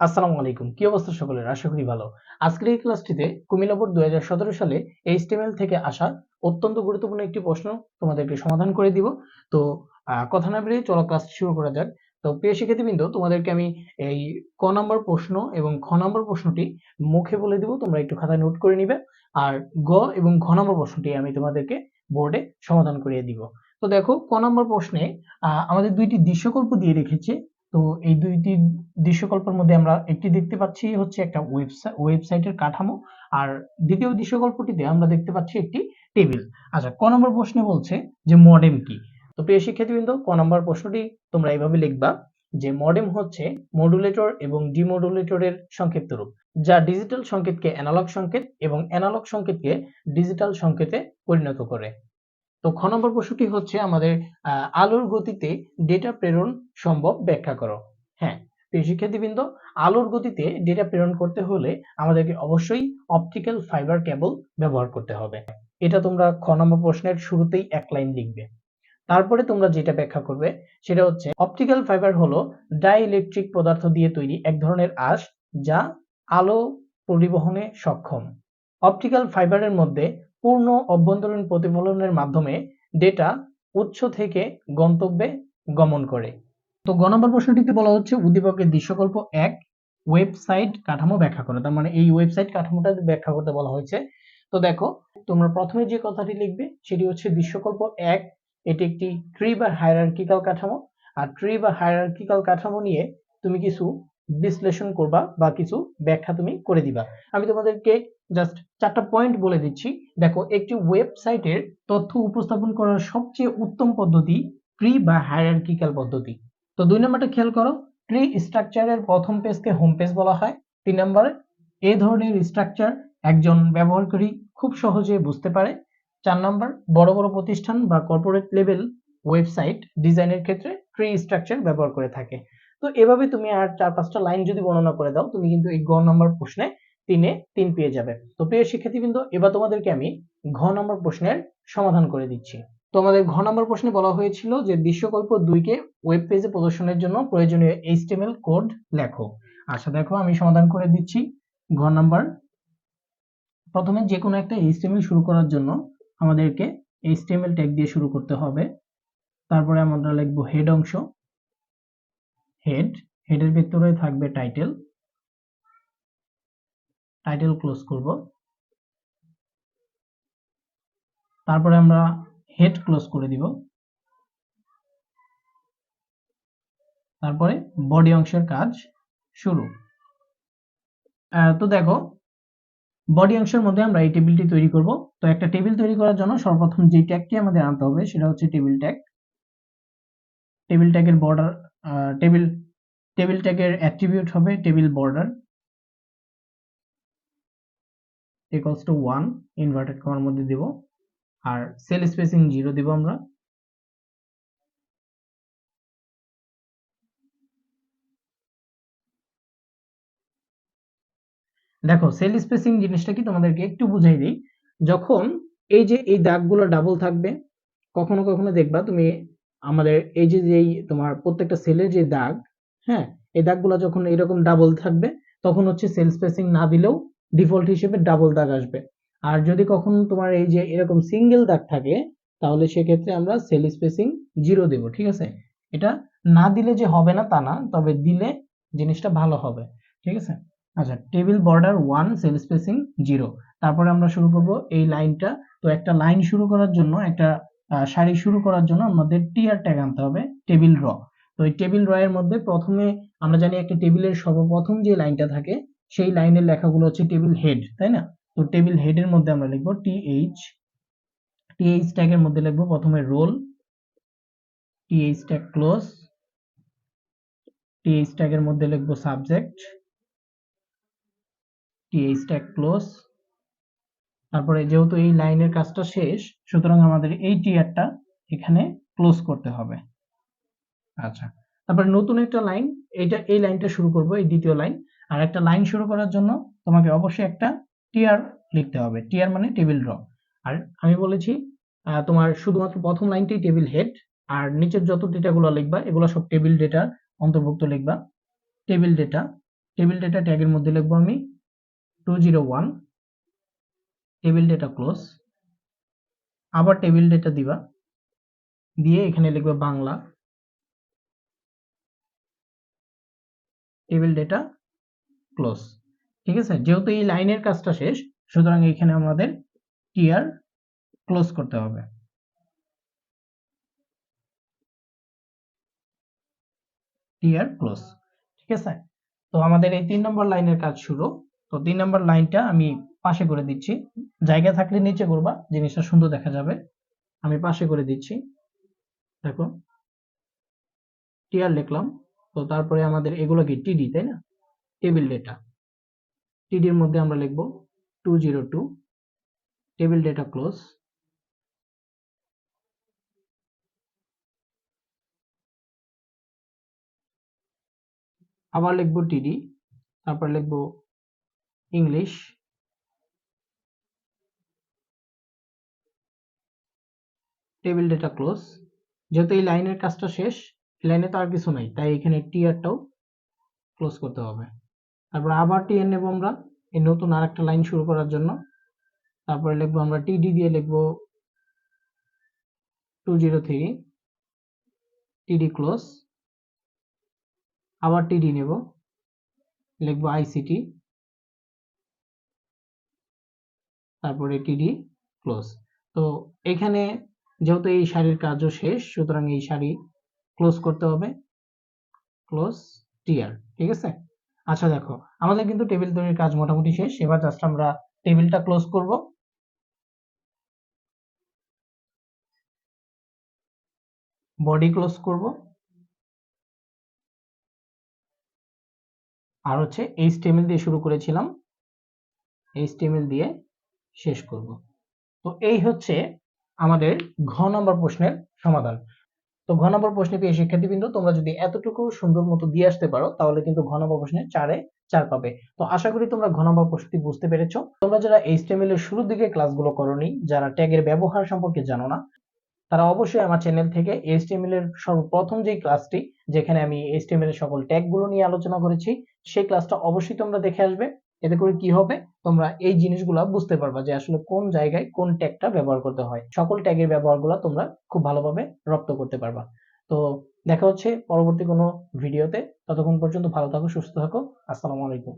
আসসালামু আলাইকুম। কি অবস্থা সকলের? আশা করি ভালো। আজকের এই ক্লাসটিতে কুমিল্লা বোর্ড দুই হাজার সতেরো সালে এইচটিএমএল থেকে আসা অত্যন্ত গুরুত্বপূর্ণ একটি প্রশ্ন তোমাদেরকে সমাধান করে দিব। তো কথা না বেরিয়ে চলো ক্লাস শুরু করা যাক। তো, প্রিয় শিক্ষার্থীবৃন্দ, তোমাদেরকে আমি এই ক নম্বর প্রশ্ন এবং খ নম্বর প্রশ্নটি মুখে বলে দিব। তোমরা একটু খাতায় নোট করে নিবে। আর গ এবং ঘ নম্বর প্রশ্নটি আমি তোমাদেরকে বোর্ডে সমাধান করিয়ে দিব। তো দেখো, ক নম্বর প্রশ্নে আমাদের দুইটি দৃশ্যকল্প দিয়ে রেখেছে তো এই দুইটি দৃশ্যকল্পের মধ্যে আমরা একটি দেখতে পাচ্ছি হচ্ছে একটা ওয়েবসাইট ওয়েবসাইটের কাঠামো আর দ্বিতীয় দৃশ্যকল্পটিতে আমরা দেখতে পাচ্ছি একটি টেবিল। আচ্ছা ক নম্বর প্রশ্নে বলছে যে মডেম কি? তো প্রিয় শিক্ষার্থীবৃন্দ, ক নম্বর প্রশ্নটি তোমরা এইভাবে লিখবা যে মডেম হচ্ছে মডুলেটর এবং ডিমডুলেটরের সংক্ষিপ্ত রূপ, যা ডিজিটাল সংকেতকে অ্যানালগ সংকেত এবং অ্যানালগ সংকেতকে ডিজিটাল সংকেতে পরিণত করে। তো খ নম্বর প্রশ্নটি হচ্ছে আমাদের আলোর গতিতে ডেটা প্রেরণ সম্ভব ব্যাখ্যা করো। হ্যাঁ প্রিয় শিক্ষার্থীবৃন্দ, আলোর গতিতে ডেটা প্রেরণ করতে হলে আমাদেরকে অবশ্যই অপটিক্যাল ফাইবার কেবল ব্যবহার করতে হবে। এটা তোমরা খ নম্বর প্রশ্নের শুরুতেই এক লাইন লিখবে। তারপরে তোমরা যেটা ব্যাখ্যা করবে সেটা হচ্ছে অপটিক্যাল ফাইবার হলো ডাইইলেকট্রিক পদার্থ দিয়ে তৈরি এক ধরনের আঁশ যা আলো পরিবহনে সক্ষম। অপটিক্যাল ফাইবারের মধ্যে পূর্ণ অভ্যন্তরীণ প্রতিফলনের মাধ্যমে ডেটা উৎস থেকে গন্তব্যে গমন করে। তো গ নম্বর প্রশ্নটিতে বলা হচ্ছে, উদ্দীপকের দৃশ্যকল্প এক ওয়েবসাইট কাঠামো ব্যাখ্যা করো। তার মানে এই ওয়েবসাইট কাঠামোটা ব্যাখ্যা করতে বলা হয়েছে। তো দেখো, তোমরা প্রথমে যে কথাটি লিখবে, সেটি হচ্ছে দৃশ্যকল্প এক, এটি একটি ট্রি বা হায়ারার্কিক্যাল কাঠামো। আর ট্রি বা হায়ারার্কিক্যাল কাঠামো নিয়ে তুমি কিছু বিশ্লেষণ করবা বা কিছু ব্যাখ্যা তুমি করে দিবা। আমি তোমাদেরকে জাস্ট চারটা পয়েন্ট বলে দিচ্ছি। দেখো, একটি ওয়েবসাইটের তথ্য উপস্থাপন করার সবচেয়ে উত্তম পদ্ধতি ট্রি বা হায়ারার্কিক্যাল পদ্ধতি। তো দুই নম্বরটা খেয়াল করো ট্রি স্ট্রাকচারের প্রথম পেজকে হোম পেজ বলা হয়। তিন নম্বর এই ধরনের স্ট্রাকচার একজন ব্যবহারকারী খুব সহজে বুঝতে পারে। চার নম্বর, বড় বড় প্রতিষ্ঠান বা কর্পোরেট লেভেল ওয়েবসাইট ডিজাইনের ক্ষেত্রে ট্রি স্ট্রাকচার ব্যবহার করে থাকে। তো এভাবে তুমি আর চার পাঁচটা লাইন যদি বর্ণনা করে দাও, তুমি কিন্তু এই গ নম্বর প্রশ্নে তিনে তিন পেয়ে যাবে। তো প্রিয় শিক্ষার্থীবৃন্দ, এবার তোমাদেরকে আমি ঘ নম্বর প্রশ্নের সমাধান করে দিচ্ছি। তো আমাদের ঘ নম্বর প্রশ্নে বলা হয়েছিল যে দৃশ্যকল্প দুইকে ওয়েব পেজে প্রদর্শনের জন্য প্রয়োজনীয় এইচটিএমএল কোড লেখো। আচ্ছা দেখো আমি সমাধান করে দিচ্ছি। ঘ নাম্বার, প্রথমে যে কোনো একটা এইচটিএমএল শুরু করার জন্য আমাদেরকে এইচটিএমএল ট্যাগ দিয়ে শুরু করতে হবে। তারপরে আমরা লিখব হেড অংশ হেড হেডের ভিতরে থাকবে টাইটেল টাইটেল ক্লোজ করব। তারপরে আমরা হেড ক্লোজ করে দিব। তারপরে বডি অংশের কাজ শুরু। তো দেখো বডি অংশের মধ্যে আমরা এই টেবিলটি তৈরি করব। তো একটা টেবিল তৈরি করার জন্য সর্বপ্রথম যে ট্যাগটি আমাদের আনতে হবে, সেটা হচ্ছে টেবিল ট্যাগ টেবিল ট্যাগের বর্ডার টেবিল টেবিল ট্যাগের অ্যাট্রিবিউট হবে table border equals to one inverted কমার মধ্যে দিব, আর সেল স্পেসিং জিরো দিব আমরা। দেখো সেল স্পেসিং জিনিসটা কি তোমাদেরকে একটু বুঝাই দিই। যখন এই যে এই দাগগুলো ডাবল থাকবে, কখনো কখনো দেখবা তুমি আমাদের এই যে যেই তোমার প্রত্যেকটা সেলের যে দাগ হ্যাঁ এই দাগগুলো যখন এরকম ডাবল থাকবে, তখন হচ্ছে সেল স্পেসিং না দিলেও ডিফল্ট হিসেবে ডাবল দাগ আসবে। আর যদি কখন তোমার এই যে এরকম সিঙ্গেল দাগ থাকে, তাহলে সেক্ষেত্রে আমরা সেল স্পেসিং জিরো দেব, ঠিক আছে? এটা না দিলে যে হবে না তা না, তবে দিলে জিনিসটা ভালো হবে, ঠিক আছে? আচ্ছা table border one, cell spacing zero. তারপরে আমরা শুরু করব এই লাইনটা। তো একটা লাইন শুরু করার জন্য, একটা সারি শুরু করার জন্য আমাদের টিয়ার ট্যাগ আনতে হবে, টেবিল র। তো এই টেবিল র এর মধ্যে প্রথমে আমরা জানি একটা টেবিলের সর্বপ্রথম যে লাইনটা থাকে সেই লাইনের লেখাগুলো হচ্ছে টেবিল হেড তাই না? তো টেবিল হেডের মধ্যে আমরা লিখব টিএইচ টিএইচ ট্যাগের মধ্যে লিখব প্রথমে roll TH tag close TH ট্যাগের মধ্যে লিখব সাবজেক্ট টিএইচ ট্যাগ ক্লোজ তারপরে যেহেতু এই লাইনের কাজটা শেষ, সুতরাং আমাদের এই টিয়ারটা এখানে ক্লোজ করতে হবে। আচ্ছা তারপরে নতুন একটা লাইন এইটা এই লাইনটা শুরু করব, এই দ্বিতীয় লাইন আর একটা লাইন শুরু করার জন্য তোমাকে অবশ্যই একটা টিয়ার লিখতে হবে। টিয়ার মানে টেবিল ড্র আর আমি বলেছি তোমার শুধুমাত্র প্রথম লাইনটাই টেবিল হেড আর নিচের যত ডেটাগুলো লিখবা, এগুলো সব টেবিল ডেটার অন্তর্ভুক্ত লিখবা। টেবিল ডেটা টেবিল ডেটা ট্যাগের মধ্যে লিখব আমি two zero one table data close আবার টেবিল ডেটা দিবা। দিয়ে এখানে লিখবে বাংলা। টেবিল ডেটা ক্লোজ ঠিক আছে? যেহেতু এই লাইনের কাজটা শেষ, সুতরাং এখানে আমাদের টিআর ক্লোজ করতে হবে। টিআর ক্লোজ ঠিক আছে? তো আমাদের এই তিন নম্বর লাইনের কাজ শুরু। তো তিন নম্বর লাইনটা আমি পাশে করে দিচ্ছি। জায়গা থাকলে নিচে করবা, জিনিসটা সুন্দর দেখা যাবে। আমি পাশে করে দিচ্ছি। দেখো টিআর লিখলাম। তো তারপরে আমাদের এগুলো কি টিডি তাই না? টেবিল ডেটা টিডির মধ্যে আমরা লিখব two zero two table data close আবার লিখব টিডি তারপর লিখব ইংলিশ টেবিল ডেটা ক্লোজ যেহেতু এই লাইনের কাজটা শেষ লাইনে তো আর কিছু নাই, তাই এখানে টিআরটাও ক্লোজ করতে হবে। তারপর আবার টিএন নেব আমরা। এই নতুন আর একটা লাইন শুরু করার জন্য। তারপরে লিখব আমরা টিডি দিয়ে লিখব two zero three TD close আবার টিডি নেব। লিখব আইসিটি তারপরে টিডি ক্লোজ তো এখানে যেহেতু এই শাড়ির কাজও শেষ, সুতরাং এই শাড়ি ক্লোজ করতে হবে। ক্লোজ টিআর ঠিক আছে? আচ্ছা দেখো, আমাদের কিন্তু টেবিল তৈরির কাজ মোটামুটি শেষ। এবার জাস্ট আমরা টেবিলটা ক্লোজ করব। বডি ক্লোজ করব। আর হচ্ছে এইচটিএমএল দিয়ে শুরু করেছিলাম। এইচটিএমএল দিয়ে শেষ করব। তো এই হচ্ছে আমাদের ঘ নম্বর প্রশ্নের সমাধান। তো ঘ নম্বর প্রশ্নে পেয়ে শিক্ষার্থীবৃন্দ, তোমরা যদি এতটুকু সুন্দর মতো দিয়ে আসতে পারো, তাহলে কিন্তু ঘ নম্বর প্রশ্নে চারে চার পাবে। তো আশা করি তোমরা ঘ নম্বর প্রশ্নটি বুঝতে পেরেছ। তোমরা যারা এইচটিএমএল এর শুরুর দিকে ক্লাসগুলো করনি, যারা ট্যাগের ব্যবহার সম্পর্কে জানো না, তারা অবশ্যই আমার চ্যানেল থেকে এইচটিএমএল এর সর্বপ্রথম যে ক্লাসটি, যেখানে আমি এইচটিএমএল এর সকল ট্যাগগুলো নিয়ে আলোচনা করেছি, সেই ক্লাসটা অবশ্যই তোমরা দেখে আসবে। এতে করে কি হবে? তোমরা এই জিনিসগুলো বুঝতে পারবা যে আসলে কোন জায়গায় কোন ট্যাগটা ব্যবহার করতে হয়। সকল ট্যাগের ব্যবহারগুলো তোমরা খুব ভালোভাবে রপ্ত করতে পারবা। তো দেখা হচ্ছে পরবর্তী কোনো ভিডিওতে ততক্ষণ পর্যন্ত ভালো থাকো, সুস্থ থাকো। আসসালামু আলাইকুম।